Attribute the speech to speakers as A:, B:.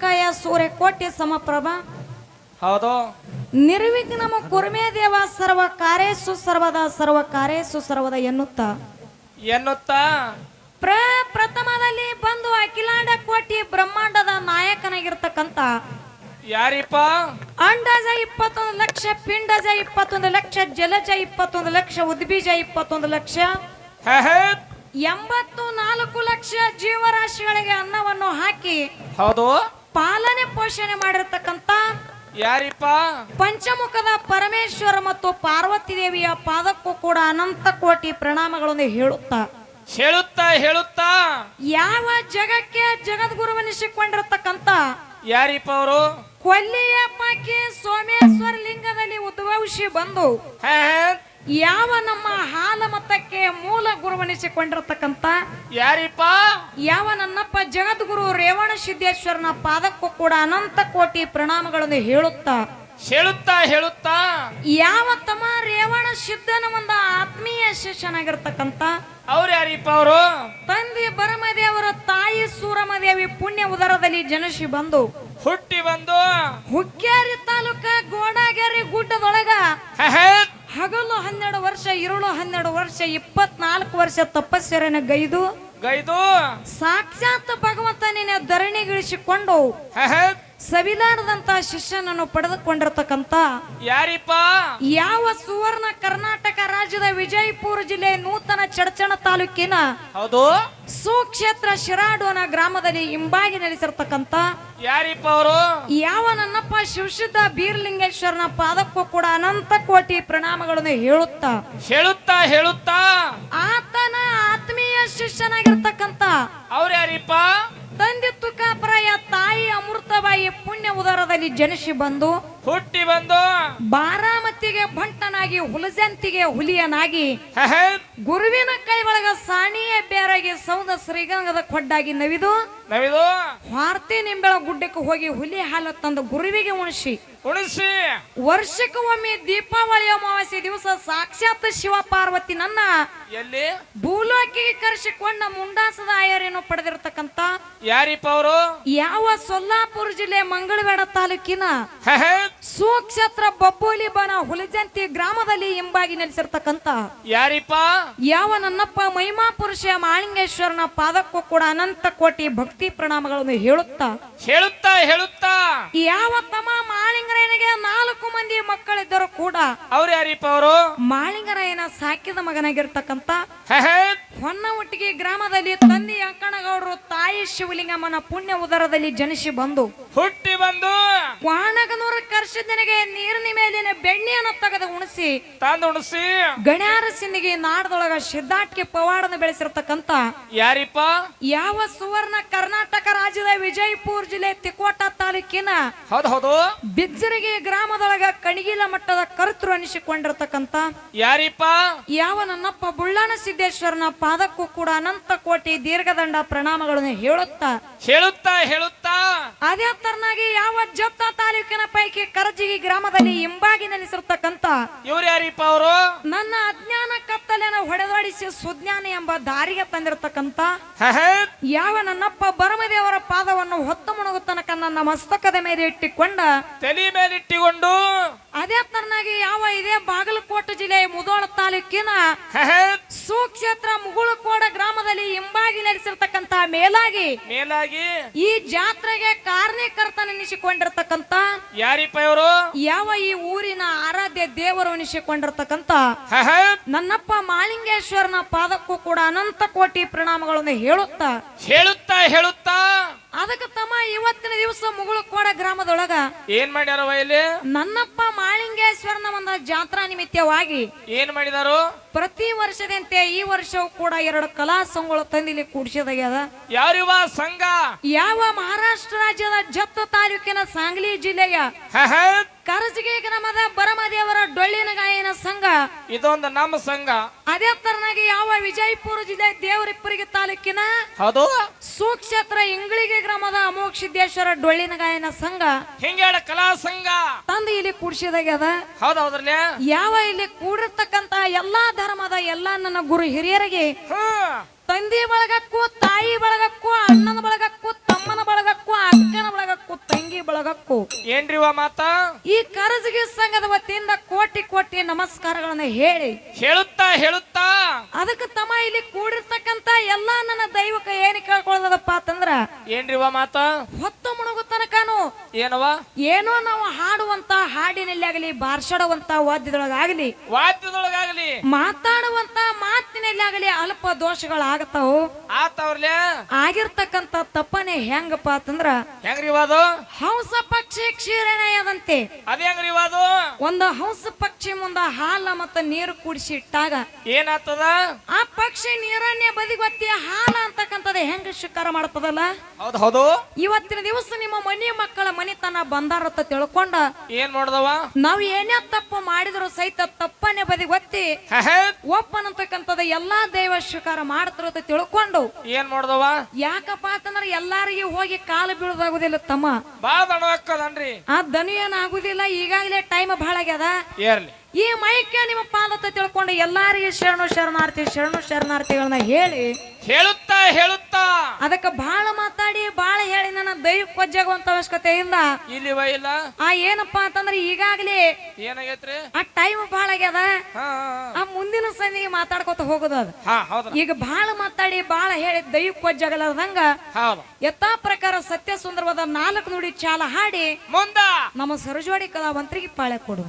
A: ಮಹಾಕಾಯ ಸೂರ್ಯ ಕೋಟಿ ಸಮಪ್ರಭ
B: ಹೌದು.
A: ನಿರ್ವಿಘ್ನಮ ಕುರ್ಮೇ ದೇವ ಸರ್ವ ಕಾರ್ಯೇಸು ಸರ್ವದ ಸರ್ವ ಕಾರ್ಯೇಸು ಸರ್ವದ ಎನ್ನುತ್ತ.
B: ಎನ್ನುತ್ತ.
A: ಪ್ರ ಪ್ರಥಮದಲ್ಲಿ ಬಂದು ಅಖಿಲಾಂಡ ಕೋಟಿ ಬ್ರಹ್ಮಾಂಡದ ನಾಯಕನಾಗಿರ್ತಕ್ಕಂತ.
B: ಯಾರಿಪ್ಪ?
A: ಅಂಡಜ ಇಪ್ಪತ್ತೊಂದು ಲಕ್ಷ ಪಿಂಡಜ ಇಪ್ಪತ್ತೊಂದು ಲಕ್ಷ ಜಲಜ ಇಪ್ಪತ್ತೊಂದು ಲಕ್ಷ ಉದ್ಬೀಜ ಇಪ್ಪತ್ತೊಂದು ಲಕ್ಷ. ಎಂಬತ್ತು ನಾಲ್ಕು ಲಕ್ಷ ಜೀವರಾಶಿಗಳಿಗೆ ಅನ್ನವನ್ನು ಹಾಕಿ.
B: ಹೌದು.
A: ಪಾಲನೆ ಪೋಷಣೆ ಮಾಡಿರ್ತಕ್ಕಂಥ
B: ಯಾರಿಪ್ಪ?
A: ಪಂಚಮುಖದ ಪರಮೇಶ್ವರ ಮತ್ತು ಪಾರ್ವತಿ ದೇವಿಯ ಪಾದಕ್ಕೂ ಕೂಡ ಅನಂತ ಕೋಟಿ ಪ್ರಣಾಮಗಳನ್ನು ಹೇಳುತ್ತಾ.
B: ಹೇಳುತ್ತಾ ಹೇಳುತ್ತಾ?
A: ಯಾವ ಜಗಕ್ಕೆ ಜಗದ್ಗುರುವನಿಸಿಕೊಂಡಿರತಕ್ಕಂತ
B: ಯಾರಿಪ್ಪ ಅವರು?
A: ಕೊಲ್ಲಿಯ ಪಾಕಿ ಸೋಮೇಶ್ವರ ಲಿಂಗದಲ್ಲಿ ಉದ್ಭವಿಸಿ ಬಂದು. ಯಾವ ನಮ್ಮ ಹಾಲ ಮತಕ್ಕೆ ಮೂಲ ಗುರುವನಿಸಿಕೊಂಡಿರತಕ್ಕಂತ
B: ಯಾರಿಪ್ಪ?
A: ಯಾವ ನನ್ನಪ್ಪ ಜಗದ್ಗುರು ರೇವಣ ಸಿದ್ದೇಶ್ವರನ ಪಾದಕ್ಕೂ ಕೂಡ ಅನಂತ ಕೋಟಿ ಪ್ರಣಾಮಗಳನ್ನು ಹೇಳುತ್ತಾ?
B: ಹೇಳುತ್ತಾ ಹೇಳುತ್ತಾ?
A: ಯಾವ ತಮ್ಮ ರೇವಣ ಸಿದ್ಧನ ಒಂದು ಆತ್ಮೀಯ ಶಿಷ್ಯನಾಗಿರ್ತಕ್ಕಂತ
B: ಅವ್ರು ಯಾರಿಪ್ಪ ಅವರು?
A: ತಂದೆ ಬರಮದೇವರ ತಾಯಿ ಸೂರಮದೇವಿ ಪುಣ್ಯ ಉದರದಲ್ಲಿ ಜನಿಸಿ ಬಂದು
B: ಹುಟ್ಟಿ ಬಂದು
A: ಹುಕ್ಕೇರಿ ತಾಲೂಕ ಗೋಡಾಗೇರಿ ಗುಡ್ಡದೊಳಗ. ಹಗಲು ಹನ್ನೆರಡು ವರ್ಷ ಇರುಳು ಹನ್ನೆರಡು ವರ್ಷ ಇಪ್ಪತ್ನಾಲ್ಕು ವರ್ಷ ತಪಸ್ಸರನ್ನ ಗೈದು
B: ಗೈದು
A: ಸಾಕ್ಷಾತ್ ಭಗವಂತನಿನ ಧರಣಿಗಿಳಿಸಿಕೊಂಡು
B: ಹೇ ಹೇ.
A: ಸವಿಲಾರದಂತ ಶಿಷ್ಯನನ್ನು ಪಡೆದುಕೊಂಡಿರತಕ್ಕಂತ
B: ಯಾರಿಪ್ಪ?
A: ಯಾವ ಸುವರ್ಣ ಕರ್ನಾಟಕ ರಾಜ್ಯದ ವಿಜಯಪುರ ಜಿಲ್ಲೆ ನೂತನ ಚಡಚಣ ತಾಲೂಕಿನ
B: ಹೌದು.
A: ಸುಕ್ಷೇತ್ರ ಶಿರಾಡೋನ ಗ್ರಾಮದಲ್ಲಿ ಹಿಂಬಾಗಿ ನೆಲೆಸಿರ್ತಕ್ಕಂತ
B: ಯಾರಿಪ್ಪ ಅವರು?
A: ಯಾವ ನನ್ನಪ್ಪ ಶಿವಶುದ್ಧ ಬೀರ್ಲಿಂಗೇಶ್ವರನ ಪಾದಕ್ಕೂ ಕೂಡ ಅನಂತ ಕೋಟಿ ಪ್ರಣಾಮಗಳನ್ನು ಹೇಳುತ್ತಾ.
B: ಹೇಳುತ್ತಾ ಹೇಳುತ್ತಾ?
A: ಆತನ ಆತ್ಮೀಯ ಶಿಷ್ಯನಾಗಿರ್ತಕ್ಕಂತ
B: ಅವ್ರ ಯಾರಿಪ್ಪ?
A: ತಂದೆ ತುಕಾಪರಾಯ ತಾಯಿ ಅಮೃತಬಾಯಿ ಪುಣ್ಯ ಉದರದಲ್ಲಿ ಜನಿಸಿ ಬಂದು
B: ಹುಟ್ಟಿ ಬಂದು
A: ಬಾರಾಮತಿಗೆ ಬಂಟನಾಗಿ ಹುಲಜಂತಿಗೆ ಹುಲಿಯನಾಗಿ. ಗುರುವಿನ ಕೈ ಒಳಗ ಸಾಣಿಯ ಬೇರಾಗಿ ಸೌದ ಶ್ರೀಗಂಗದ ಕೊಡ್ಡಾಗಿ ನವಿದು
B: ನಾವಿದು
A: ವಾರ್ತೆ ನಿಂಬೆಳ ಗುಡ್ಡಕ್ಕೆ ಹೋಗಿ ಹುಲಿ ಹಾಲು ತಂದು ಗುರುವಿಗೆ ಉಣಿಸಿ.
B: ಉಣಿಸಿ.
A: ವರ್ಷಕ್ಕೆ ಒಮ್ಮೆ ದೀಪಾವಳಿ ಅಮಾವಾಸ್ಯ ದಿವಸ ಸಾಕ್ಷಾತ್ ಶಿವ ಪಾರ್ವತಿ ನನ್ನ
B: ಎಲ್ಲಿ?
A: ಭೂಲೋಕಿಗೆ ಕರೆಸಿಕೊಂಡ ಮುಂಡಾಸದ ಆಯರೇನು ಪಡೆದಿರತಕ್ಕಂತ
B: ಯಾರಿಪ್ಪ ಅವರು?
A: ಯಾವ ಸೊಲ್ಲಾಪುರ ಜಿಲ್ಲೆ ಮಂಗಳವೇಡ ತಾಲೂಕಿನ. ಸುಕ್ಷೇತ್ರ ಬಬ್ಬೋಲಿ ಬನ ಹುಲಿಜಂತಿ ಗ್ರಾಮದಲ್ಲಿ ಹಿಂಬಾಗಿ ನೆಲೆಸಿರ್ತಕ್ಕಂತ
B: ಯಾರಿಪ್ಪ?
A: ಯಾವ ನನ್ನಪ್ಪ ಮಹಿಮಾ ಪುರುಷ ಮಾಳಿಂಗೇಶ್ವರನ ಪಾದಕ್ಕೂ ಕೂಡ ಅನಂತ ಕೋಟಿ ಭಕ್ತಿ ಪ್ರಣಾಮಗಳನ್ನು ಹೇಳುತ್ತಾ
B: ಹೇಳುತ್ತಾ ಹೇಳುತ್ತಾ
A: ಯಾವ ತಮ್ಮ ಮಾಳಿಂಗರಾಯನಿಗೆ ನಾಲ್ಕು ಮಂದಿ ಮಕ್ಕಳಿದ್ದರು ಕೂಡ
B: ಅವ್ರು ಯಾರಿಪ್ಪ ಅವರು?
A: ಮಾಳಿಂಗರಾಯನ ಸಾಕಿದ ಮಗನಾಗಿರ್ತಕ್ಕಂತ
B: ಹೊನ್ನ ಒಟ್ಟಿಗೆ
A: ಹೊನ್ನವಟ್ಟಿಗೆ ಗ್ರಾಮದಲ್ಲಿ ತಂದೆ ಅಂಕಣಗೌಡರು ತಾಯಿ ಶಿವಲಿಂಗಮ್ಮನ ಪುಣ್ಯ ಉದರದಲ್ಲಿ ಜನಿಸಿ ಬಂದು
B: ಹುಟ್ಟಿ ಬಂದು
A: ವಾಣಗನೂರ ಕರ್ಷದನಿಗೆ ನೀರಿನ ಮೇಲಿನ ಬೆಣ್ಣೆಯನ್ನು ತೆಗೆದು ಉಣಿಸಿ
B: ತಂದು ಉಣಿಸಿ
A: ಗಣ್ಯಾರ ಸಿಂದಿಗೆ ನಾಡದೊಳಗ ಸಿದ್ಧಾಟ್ಗೆ ಪವಾಡನ ಬೆಳೆಸಿರ್ತಕ್ಕಂತ
B: ಯಾರಿಪ್ಪ?
A: ಯಾವ ಸುವರ್ಣ ಕರ್ನಾಟಕ ರಾಜ್ಯದ ವಿಜಯಪುರ ಜಿಲ್ಲೆ ತಿಕೋಟ ತಾಲೂಕಿನ
B: ಹೌದು ಹೌದು.
A: ಬಿಜ್ಜರಿಗೆ ಗ್ರಾಮದೊಳಗ ಕಣಿಗಿಲ ಮಟ್ಟದ ಕರ್ತೃ ಅನಿಸಿಕೊಂಡಿರ್ತಕ್ಕಂತ
B: ಯಾರಿಪ್ಪ?
A: ಯಾವ ನನ್ನಪ್ಪ ಬುಳ್ಳಾನ ಸಿದ್ದೇಶ್ವರನ ಪಾದಕ್ಕೂ ಕೂಡ ಅನಂತ ಕೋಟಿ ದೀರ್ಘದಂಡ ಪ್ರಣಾಮಗಳನ್ನು ಹೇಳುತ್ತಾ
B: ಹೇಳುತ್ತಾ ಹೇಳುತ್ತಾ.
A: ಅದೇ ತರನಾಗಿ ಯಾವ ಜಪ್ತ ತಾಲೂಕಿನ ಪೈಕಿ ಕರಜಿಗಿ ಗ್ರಾಮದಲ್ಲಿ ಹಿಂಬಾಗಿ ನೆಲೆಸಿರ್ತಕ್ಕಂತ
B: ಇವ್ರು ಯಾರಿಪ್ಪ ಅವರು
A: ನನ್ನ ಅಜ್ಞಾನ ಕತ್ತಲೆನ ಹೊಡೆದಾಡಿಸಿ ಸುಜ್ಞಾನ ಎಂಬ ದಾರಿಗೆ ತಂದಿರತಕ್ಕಂತ. ಯಾವ ನನ್ನಪ್ಪ ಬರಮದೇವರ ಪಾದವನ್ನು ಹೊತ್ತು ಮುಣುಗು ತನಕ ನನ್ನ ಮಸ್ತಕದ ಮೇಲೆ ಇಟ್ಟಿಕೊಂಡ
B: ತಲೆ ಮೇಲೆ ಇಟ್ಟಿಕೊಂಡು
A: ಅದೇ ತರನಾಗಿ ಯಾವ ಇದೇ ಬಾಗಲಕೋಟೆ ಜಿಲ್ಲೆಯ ಮುದೋಳ ತಾಲೂಕಿನ. ಸುಕ್ಷೇತ್ರ ನೆಲೆಸಿರ್ತಕ್ಕಂತ ಮೇಲಾಗಿ
B: ಮೇಲಾಗಿ
A: ಈ ಜಾತ್ರೆಗೆ ಕಾರಣೀಕರ್ತನೆನಿಸಿಕೊಂಡಿರ್ತಕ್ಕಂತ
B: ಯಾರಿಪ್ಪ ಇವರು
A: ಯಾವ ಈ ಊರಿನ ಆರಾಧ್ಯ ದೇವರು ಎನಿಸಿಕೊಂಡಿರ್ತಕ್ಕಂತ. ನನ್ನಪ್ಪ ಮಾಲಿಂಗೇಶ್ವರನ ಪಾದಕ್ಕೂ ಕೂಡ ಅನಂತ ಕೋಟಿ ಪ್ರಣಾಮಗಳನ್ನು ಹೇಳುತ್ತಾ
B: ಹೇಳುತ್ತಾ ಹೇಳುತ್ತಾ
A: ಅದಕ್ಕೆ ತಮ್ಮ ಇವತ್ತಿನ ದಿವಸ ಮುಗುಳುಕೋಡ ಗ್ರಾಮದೊಳಗ
B: ಏನ್ ಮಾಡ್ಯಾರ ಇಲ್ಲಿ?
A: ನನ್ನಪ್ಪ ಮಾಳಿಂಗೇಶ್ವರನ ಒಂದು ಜಾತ್ರಾ ನಿಮಿತ್ತವಾಗಿ
B: ಏನ್ ಮಾಡಿದಾರು?
A: ಪ್ರತಿ ವರ್ಷದಂತೆ ಈ ವರ್ಷವೂ ಕೂಡ ಎರಡು ಕಲಾ ಸಂಘಗಳು ತಂದಿಲಿ ಕೂಡಿಸಿದಾಗ್ಯದ.
B: ಯಾರಿವ ಸಂಘ?
A: ಯಾವ ಮಹಾರಾಷ್ಟ್ರ ರಾಜ್ಯದ ಜತ್ತ ತಾಲೂಕಿನ ಸಾಂಗ್ಲಿ ಜಿಲ್ಲೆಯ ಗ್ರಾಮದ ಬರಮದೇವರ ಡೊಳ್ಳಿನ ಗಾಯನ ಸಂಘ.
B: ಇದೊಂದು ನಮ್ಮ ಸಂಘ.
A: ಅದೇ ತರನಾಗಿ ಯಾವ ವಿಜಯಪುರ ಜಿಲ್ಲೆ ದೇವರಿಪ್ಪರಿಗೆ ತಾಲೂಕಿನ
B: ಹೌದು.
A: ಸುಕ್ಷೇತ್ರ ಇಂಗಳಿಗೆ ಗ್ರಾಮದ ಅಮೋಕ್ಷಿದ್ದೇಶ್ವರ ಸಿದ್ದೇಶ್ವರ ಡೊಳ್ಳಿನ ಗಾಯನ ಸಂಘ.
B: ಹಿಂಗೇಳ ಕಲಾ ಸಂಘ.
A: ತಂದು ಇಲ್ಲಿ ಕೂಡಿಸಿದಾಗ್ಯದ
B: ಹೌದು ಹೌದ್ರಲ್ಲ
A: ಯಾವ ಇಲ್ಲಿ ಕೂಡಿರ್ತಕ್ಕಂತ ಎಲ್ಲಾ ಧರ್ಮದ ಎಲ್ಲಾ ನನ್ನ ಗುರು ಹಿರಿಯರಿಗೆ ತಂದೆ ಬಳಗಕ್ಕೂ ತಾಯಿ
B: ಏನ್ರಿವ ಮಾತ?
A: ಈ ಕರಜಗಿ ಸಂಘದ ವತಿಯಿಂದ ಕೋಟಿ ಕೋಟಿ ನಮಸ್ಕಾರಗಳನ್ನ ಹೇಳಿ.
B: ಹೇಳುತ್ತಾ ಹೇಳುತ್ತಾ?
A: ಅದಕ್ಕೆ ತಮ್ಮ ಇಲ್ಲಿ ಕೂಡಿರ್ತಕ್ಕಂತ ಎಲ್ಲಾ ನನ್ನ ದೈವಕ ಏನ್ ಕೇಳ್ಕೊಳ್ಳೋದಪ್ಪ ಅಂತಂದ್ರ
B: ಏನ್ರಿವ ಮಾತ?
A: ಹೊತ್ತು ಮುಣಗು
B: ಏನವ?
A: ಏನೋ ನಾವು ಹಾಡುವಂತ ಹಾಡಿನಲ್ಲಿ ಆಗಲಿ ಬಾರ್ಸಾಡುವಂತ ವಾದ್ಯದೊಳಗಾಗಲಿ
B: ವಾದ್ಯದೊಳಗಾಗಲಿ.
A: ಮಾತಾಡುವಂತ ಮಾತಿನಲ್ಲಿ ಆಗಲಿ ಅಲ್ಪ ದೋಷಗಳಾಗತಾವು
B: ಆತವ್ರಲೆ?
A: ಆಗಿರ್ತಕ್ಕಂತ ತಪ್ಪನೆ ಹೆಂಗಪ್ಪ ಅಂತಂದ್ರ
B: ಹೆಂಗ್ರಿ ಅದು
A: ಹಂಸ ಪಕ್ಷಿ ಕ್ಷೀರಣೆಯದಂತೆ
B: ಅದೇ ಹೆಂಗ್ರಿ ಅದು
A: ಒಂದು ಹಂಸ ಪಕ್ಷಿ ಮುಂದ ಹಾಲ ಮತ್ತ ನೀರು ಕುಡಿಸಿ ಇಟ್ಟಾಗ
B: ಏನಾಗ್ತದ?
A: ಆ ಪಕ್ಷಿ ನೀರನ್ನೇ ಬದಿಗೊತ್ತಿ ಹಾಲ ಅಂತಕ್ಕಂಥದ್ದು ಹೆಂಗ ಶಿಕಾರ ಮಾಡ್ತದಲ್ಲ?
B: ಹೌದು ಹೌದು.
A: ಇವತ್ತಿನ ದಿವಸ ನಿಮ್ಮ ಮನೆ ಮಕ್ಕಳ ಮನಿತನ ಅಂತ ತಿಳ್ಕೊಂಡ
B: ಏನ್ ಮಾಡ್ದವ?
A: ನಾವು ಏನೇ ತಪ್ಪು ಮಾಡಿದ್ರು ಸಹಿತ ತಪ್ಪನ್ನೇ ಬದಿಗೊತ್ತಿ ಒಪ್ಪನಂತಕ್ಕಂಥದ್ದು ಎಲ್ಲಾ ದೈವ ಸ್ವೀಕಾರ ಅಂತ ತಿಳ್ಕೊಂಡು
B: ಏನ್ ಮಾಡ್ದವ?
A: ಯಾಕಪ್ಪ ಅಂತಂದ್ರೆ ಎಲ್ಲಾರಿಗೆ ಹೋಗಿ ಕಾಲು ಬೀಳದಾಗುದಿಲ್ಲ ತಮ್ಮ.
B: ಬಾ ದಣವಕ್ಕದನ್ರಿ
A: ಆ ದನು ಏನಾಗುದಿಲ್ಲ ಈಗಾಗಲೇ ಟೈಮ್ ಬಹಳ
B: ಏರ್ಲಿ.
A: ಈ ಮೈಕ್ಯ ನಿಮ್ಮ ಪಾದ ತಿಳ್ಕೊಂಡು ಎಲ್ಲಾರಿಗೆ ಶರಣು ಶರಣಾರ್ಥಿ ಶರಣು ಶರಣಾರ್ಥಿಗಳನ್ನ ಹೇಳಿ.
B: ಹೇಳುತ್ತಾ ಹೇಳುತ್ತಾ.
A: ಅದಕ್ಕೆ ಬಹಳ ಮಾತ್ರ ಅವಶ್ಯಕತೆ ಕೊಜ್ಜಾಗುವಂತ ಅವಶ್ಯಕತೆಯಿಂದ
B: ಇಲ್ಲಿ ಇಲ್ಲ.
A: ಆ ಏನಪ್ಪ ಅಂತಂದ್ರೆ ಈಗಾಗ್ಲೇ
B: ಏನಾಗೈತ್ರಿ?
A: ಆ ಟೈಮ್ ಬಹಳ ಆಗ್ಯದ. ಆ ಮುಂದಿನ ಸಂದಿಗೆ ಮಾತಾಡ್ಕೊತ ಹೋಗುದ ಅದು. ಈಗ ಬಹಳ ಮಾತಾಡಿ ಬಹಳ ಹೇಳಿ ದೈವ ಕೊಜ್ಜಾಗಲಾರ್ದಂಗ ಯಥಾ ಪ್ರಕಾರ ಸತ್ಯ ಸುಂದರವಾದ ನಾಲ್ಕು ನುಡಿ ಚಾಲ ಹಾಡಿ
B: ಮುಂದ.
A: ನಮ್ಮ ಸರಜೋಡಿ ಕಲಾವಂತರಿಗೆ ಪಾಳೆ ಕೊಡು